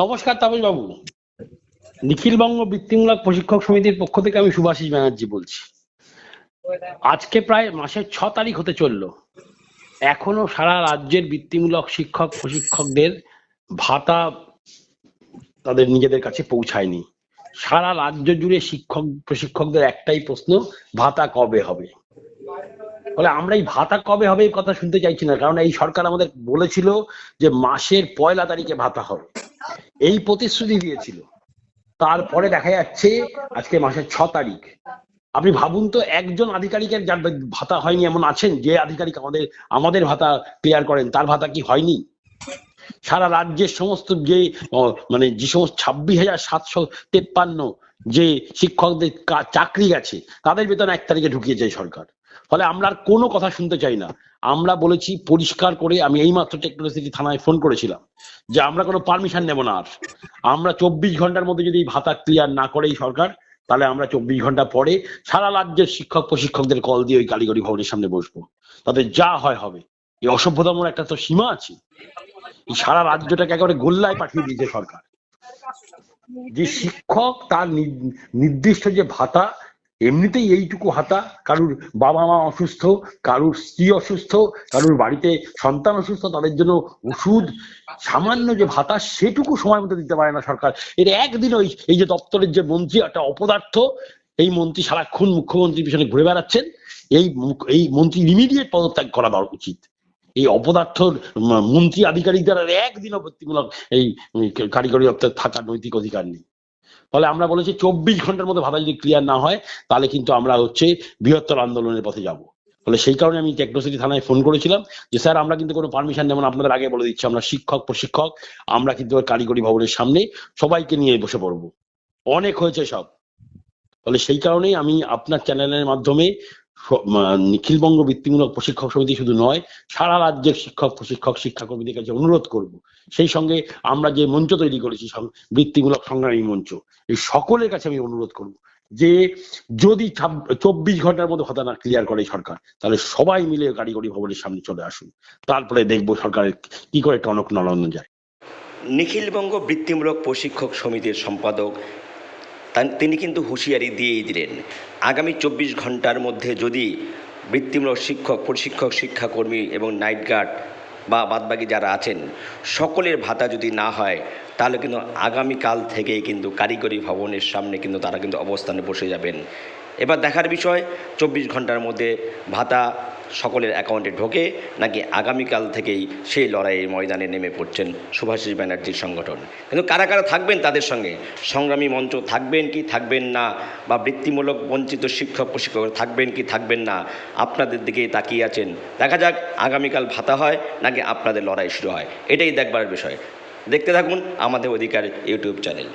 নমস্কার তাপস বাবু নিখিলবঙ্গ বৃত্তিমূলক প্রশিক্ষক সমিতির পক্ষ থেকে আমি সুভাষিস ব্যানার্জি বলছি। আজকে প্রায় মাসের ছ তারিখ হতে চলল। এখনও সারা রাজ্যের বৃত্তিমূলক শিক্ষক, প্রশিক্ষকদের ভাতা তাদের নিজেদের কাছে পৌঁছায়নি। সারা রাজ্য জুড়ে শিক্ষক, প্রশিক্ষকদের একটাই প্রশ্ন, ভাতা কবে হবে? ফলে আমরা এই ভাতা কবে হবে এই কথা শুনতে চাইছি না, কারণ এই সরকার আমাদের বলেছিল যে মাসের পয়লা তারিখে ভাতা হবে। এই প্রতিশ্রুতি দিয়েছিল। তারপরে দেখা যাচ্ছে আজকে মাসের ছ তারিখ। আপনি ভাবুন তো, একজন আধিকারিকের যার ভাতা হয়নি এমন আছেন, যে আধিকারিক আমাদের আমাদের ভাতা ক্লিয়ার করেন, তার ভাতা কি হয়নি? সারা রাজ্যের সমস্ত যে মানে যে সমস্ত ছাব্বিশ হাজার সাতশো তেপ্পান্ন যে শিক্ষকদের চাকরি গেছে তাদের বেতন এক তারিখে ঢুকিয়েছে সরকার। ফলে আমরা আর কোনো কথা শুনতে চাই না। আমরা বলেছি পরিষ্কার করে আমি এইমাত্র টেকনোলজি থানায় ফোন করেছিলাম যে আমরা কোনো পারমিশন নেব না আর। আমরা চব্বিশ ঘণ্টার মধ্যে যদি ভাতা ক্লিয়ার না করে এই সরকার, তাহলে আমরা চব্বিশ ঘণ্টা পরে সারা রাজ্যের শিক্ষক প্রশিক্ষকদের কল দিয়ে ওই কারিগরি ভবনের সামনে বসবো। তাদের যা হয় হবে। এই অসভ্যতামূলক একটা তো সীমা আছে। এই সারা রাজ্যটাকে একেবারে গোল্লায় পাঠিয়ে দিয়েছে সরকার। যে শিক্ষক তার নির্দিষ্ট যে ভাতা এমনিতেই এইটুকু হাতা, কারুর বাবা মা অসুস্থ, কারুর স্ত্রী অসুস্থ, কারুর বাড়িতে সন্তান অসুস্থ, তাদের জন্য ওষুধ, সামান্য যে ভাতা, সেটুকু সময় মতো দিতে পারে না সরকার। এর একদিন ওই, এই যে দপ্তরের যে মন্ত্রী, একটা অপদার্থ, এই মন্ত্রী সারাক্ষণ মুখ্যমন্ত্রীর পিছনে ঘুরে বেড়াচ্ছেন, এই এই মন্ত্রী ইমিডিয়েট পদত্যাগ করা দর উচিত। এই অপদার্থর ম- মন্ত্রী আধিকারিকদের আর একদিনও বৃত্তিমূলক এই কারিগরি দপ্তর থাকার নৈতিক অধিকার নেই। ফলে আমরা বলেছি চব্বিশ ঘণ্টার মধ্যে ভাতা যদি ক্লিয়ার না হয়, তাহলে কিন্তু আমরা হচ্ছে বৃহত্তর আন্দোলনের পথে যাব। ফলে সেই কারণে আমি টেকনোসিটি থানায় ফোন করেছিলাম যে, স্যার, আমরা কিন্তু কোনো পারমিশন যেমন আপনাদের আগে বলে দিচ্ছি, আমরা শিক্ষক, প্রশিক্ষক, আমরা কিন্তু কারিগরি ভবনের সামনে সবাইকে নিয়ে বসে পড়ব। অনেক হয়েছে সব। ফলে সেই কারণেই আমি আপনার চ্যানেলের মাধ্যমে নিখিলবঙ্গ বৃত্তিমূলক প্রশিক্ষক সমিতি শুধু নয়, সারা রাজ্যের শিক্ষক, প্রশিক্ষক, শিক্ষাকর্মীদের কাছে অনুরোধ করব। সেই সঙ্গে আমরা যে মঞ্চ তৈরি করেছি বৃত্তিমূলক সংগ্রামী মঞ্চ, এই সকলের কাছে আমি অনুরোধ করব যে যদি চব্বিশ ঘণ্টার মধ্যে ভাতা না ক্লিয়ার করে সরকার, তাহলে সবাই মিলে কারিগরি ভবনের সামনে চলে আসুন। তারপরে দেখব সরকারের কি করে টনক নলানো যায়। নিখিলবঙ্গ বৃত্তিমূলক প্রশিক্ষক সমিতির সম্পাদক তিনি কিন্তু হুঁশিয়ারি দিয়েই দিলেন। আগামী চব্বিশ ঘণ্টার মধ্যে যদি বৃত্তিমূলক শিক্ষক, প্রশিক্ষক, শিক্ষাকর্মী এবং নাইট গার্ড বা বাদবাকি যারা আছেন, সকলের ভাতা যদি না হয়, তাহলে কিন্তু আগামীকাল থেকেই কিন্তু কারিগরি ভবনের সামনে কিন্তু তারা কিন্তু অবস্থানে বসে যাবেন। এবার দেখার বিষয়, চব্বিশ ঘণ্টার মধ্যে ভাতা সকলের অ্যাকাউন্টে ঢোকে, নাকি আগামীকাল থেকেই সেই লড়াইয়ের ময়দানে নেমে পড়ছেন সুভাষিস ব্যানার্জির সংগঠন। কিন্তু কারা কারা থাকবেন তাদের সঙ্গে? সংগ্রামী মঞ্চ থাকবেন কি থাকবেন না? বা বৃত্তিমূলক বঞ্চিত শিক্ষক, প্রশিক্ষক থাকবেন কি থাকবেন না? আপনাদের দিকেই তাকিয়ে আছেন। দেখা যাক আগামীকাল ভাতা হয়, নাকি আপনাদের লড়াই শুরু হয়। এটাই দেখবার বিষয়। দেখতে থাকুন আমাদের অধিকার ইউটিউব চ্যানেল।